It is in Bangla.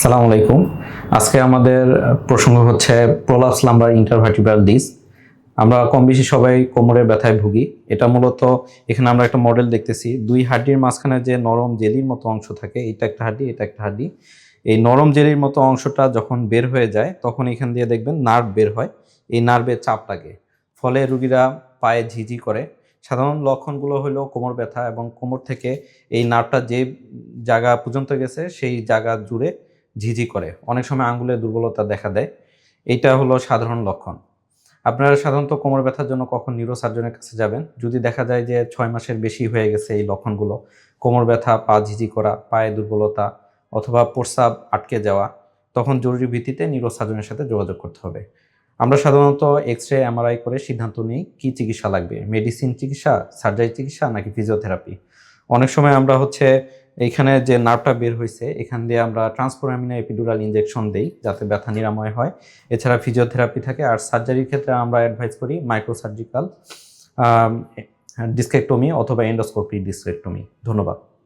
আসসালামু আলাইকুম। আজকে আমাদের প্রসঙ্গ হচ্ছে প্রলাপস লাম্বার ইন্টারভার্টিব্রাল ডিস। আমরা কম বেশি সবাই কোমরের ব্যথায় ভুগি। এটা মূলত এখানে আমরা একটা মডেল দেখতেছি। দুই হাড্ডির মাঝখানে যে নরম জেলির মতো অংশ থাকে, এটা একটা হাড্ডি, এটা একটা হাড্ডি। এই নরম জেলির মতো অংশটা যখন বের হয়ে যায়, তখন এখান দিয়ে দেখবেন নার্ভ বের হয়। এই নার্ভে চাপ লাগে ফলে রুগীরা পায়ে ঝিঝি করে। সাধারণ লক্ষণগুলো হলো কোমর ব্যথা এবং কোমর থেকে এই নার্ভটা যে জায়গা পর্যন্ত গেছে, সেই জায়গা জুড়ে ঝিঝি করে। অনেক সময় আঙ্গুলের দুর্বলতা দেখা দেয়। এইটা হলো সাধারণ লক্ষণ। আপনারা সাধারণত কোমর ব্যথার জন্য কখন নিউরোসার্জনের কাছে যাবেন? যদি দেখা যায় যে ছয় মাসের বেশি হয়ে গেছে এই লক্ষণগুলো, কোমর ব্যথা, পা ঝিঝি করা পায়ে দুর্বলতা অথবা প্রস্রাব আটকে যাওয়া, তখন জরুরি ভিত্তিতে নিউরোসার্জনের সাথে যোগাযোগ করতে হবে। আমরা সাধারণত এক্স রে এমআরআই করে সিদ্ধান্ত নিই কী চিকিৎসা লাগবে। মেডিসিন চিকিৎসা সার্জারি চিকিৎসা নাকি ফিজিওথেরাপি অনেক সময় আমরা হচ্ছে এইখানে যে নার্ভটা বের হয়েছে এখান দিয়ে আমরা ট্রান্সফোরামিনা এপিডুরাল ইঞ্জেকশন দিই, যাতে ব্যথা নিরাময় হয়। এছাড়া ফিজিওথেরাপি থাকে, আর সার্জারির ক্ষেত্রে আমরা অ্যাডভাইস করি মাইক্রোসার্জিক্যাল ডিসকেক্টমি অথবা এন্ডোস্কোপি ডিসকেক্টমি ধন্যবাদ।